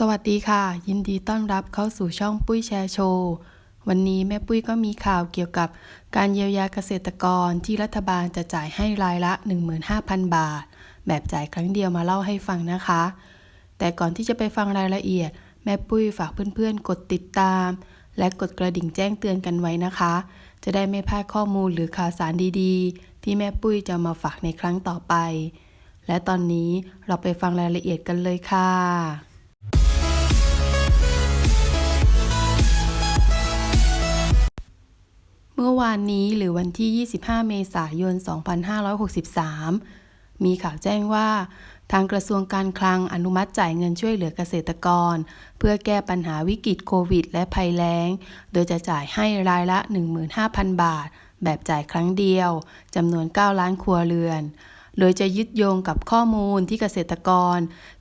สวัสดีค่ะ ยินดีต้อนรับเข้าสู่ช่องปุ้ยแชร์โชว์ วันนี้แม่ปุ้ยก็มีข่าวเกี่ยวกับการเยียวยาเกษตรกรที่รัฐบาลจะจ่ายให้รายละ 15,000 บาท แบบจ่ายครั้งเดียวมาเล่าให้ฟังนะคะ แต่ก่อนที่จะไปฟังรายละเอียด แม่ปุ้ยฝากเพื่อนๆ กดติดตาม และกดกระดิ่งแจ้งเตือนกันไว้นะคะ จะได้ไม่พลาดข้อมูลหรือข่าวสารดีๆ ที่แม่ปุ้ยจะมาฝากในครั้งต่อไป และตอนนี้เราไปฟังรายละเอียดกันเลยค่ะ วานนี้หรือวันที่ 25 เมษายน 2563 มีข่าวแจ้งว่า ทางกระทรวงการคลังอนุมัติจ่ายเงินช่วยเหลือเกษตรกร เพื่อแก้ปัญหาวิกฤตโควิด และภัยแล้ง โดยจะจ่ายให้รายละ 15,000 บาท แบบจ่ายครั้งเดียวจำนวน 9 ล้านครัวเรือน โดยจะยึดโยงกับข้อมูลที่เกษตรกร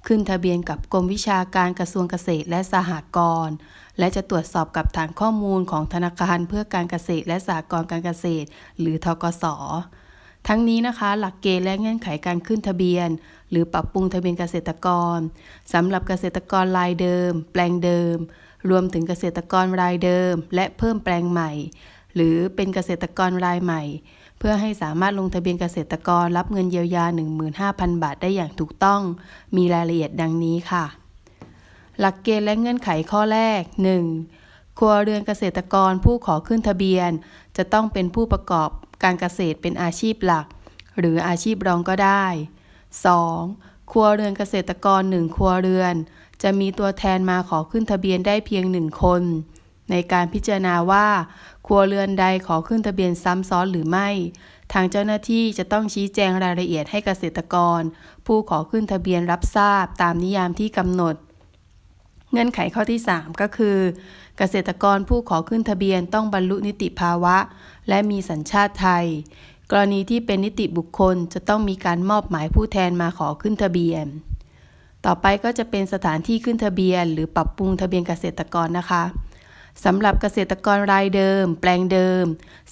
ขึ้นทะเบียนกับกรมวิชาการกระทรวงเกษตรและสหกรณ์และจะตรวจสอบกับฐานข้อมูลของธนาคารเพื่อการเกษตรและสหกรณ์การเกษตร หรือทกสทั้งนี้นะคะ หลักเกณฑ์และเงื่อนไขการขึ้นทะเบียน หรือปรับปรุงทะเบียนเกษตรกรสำหรับเกษตรกรรายเดิม แปลงเดิม รวมถึงเกษตรกรรายเดิม และเพิ่มแปลงใหม่ หรือเป็นเกษตรกรรายใหม่ เพื่อให้สามารถลงทะเบียนเกษตรกรรับเงินเยียวยา 15,000 บาทได้อย่างถูกต้อง มีรายละเอียดดังนี้ค่ะ หลักเกณฑ์และเงื่อนไขข้อแรก 1. ครัวเรือนเกษตรกรผู้ขอขึ้นทะเบียน จะต้องเป็นผู้ประกอบการเกษตรเป็นอาชีพหลัก หรืออาชีพรองก็ได้ 2. ครัวเรือนเกษตรกร 1 ครัวเรือน จะมีตัวแทนมาขอขึ้นทะเบียนได้เพียง 1 คน ในการพิจารณาว่า ครัวเรือนใดขอขึ้นทะเบียนซ้ำซ้อนหรือไม่ ทางเจ้าหน้าที่จะต้องชี้แจงรายละเอียดให้เกษตรกร ผู้ขอขึ้นทะเบียนรับทราบตามนิยามที่กำหนด เงื่อนไขข้อที่ 3 ก็คือ เกษตรกรผู้ขอขึ้นทะเบียนต้องบรรลุนิติภาวะ และมีสัญชาติไทย กรณีที่เป็นนิติบุคคลจะต้องมีการมอบหมายผู้แทนมาขอขึ้นทะเบียนต่อไปก็จะเป็นสถานที่ขึ้นทะเบียน หรือปรับปรุงทะเบียนเกษตรกรนะคะ สำหรับเกษตรกรรายเดิม แปลงเดิม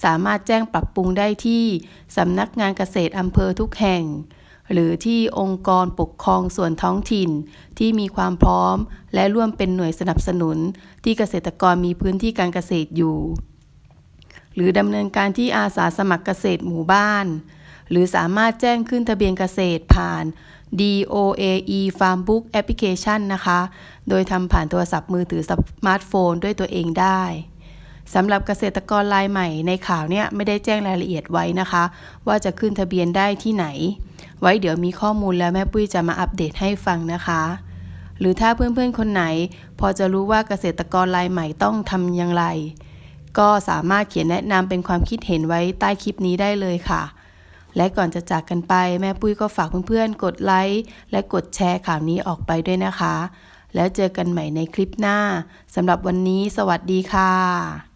สามารถแจ้งปรับปรุงได้ที่สำนักงานเกษตรอำเภอทุกแห่ง หรือที่องค์กรปกครองส่วนท้องถิ่น ที่มีความพร้อม และร่วมเป็นหน่วยสนับสนุน ที่เกษตรกรมีพื้นที่การเกษตรอยู่ หรือดำเนินการที่อาสาสมัครเกษตรหมู่บ้าน หรือสามารถแจ้งขึ้นทะเบียนเกษตรผ่าน DOAE Farmbook Application นะคะ โดยทำผ่านโทรศัพท์มือถือสมาร์ทโฟนด้วยตัวเองได้สำหรับเกษตรกรรายใหม่ในข่าวเนี่ยไม่ได้แจ้งรายละเอียดไว้นะคะ ว่าจะขึ้นทะเบียนได้ที่ไหน ไว้เดี๋ยวมีข้อมูลแล้วแม่ปุ้ยจะมาอัปเดตให้ฟังนะคะ หรือถ้าเพื่อนๆคนไหน พอจะรู้ว่าเกษตรกรรายใหม่ต้องทำอย่างไร ก็สามารถเขียนแนะนำเป็นความคิดเห็นไว้ใต้คลิปนี้ได้เลยค่ะ และก่อนจะจากกันไป แม่ปุ้ยก็ฝากเพื่อนๆ กดไลค์และกดแชร์ข่าวนี้ออกไปด้วยนะคะ แล้วเจอกันใหม่ในคลิปหน้าสำหรับวันนี้ สวัสดีค่ะ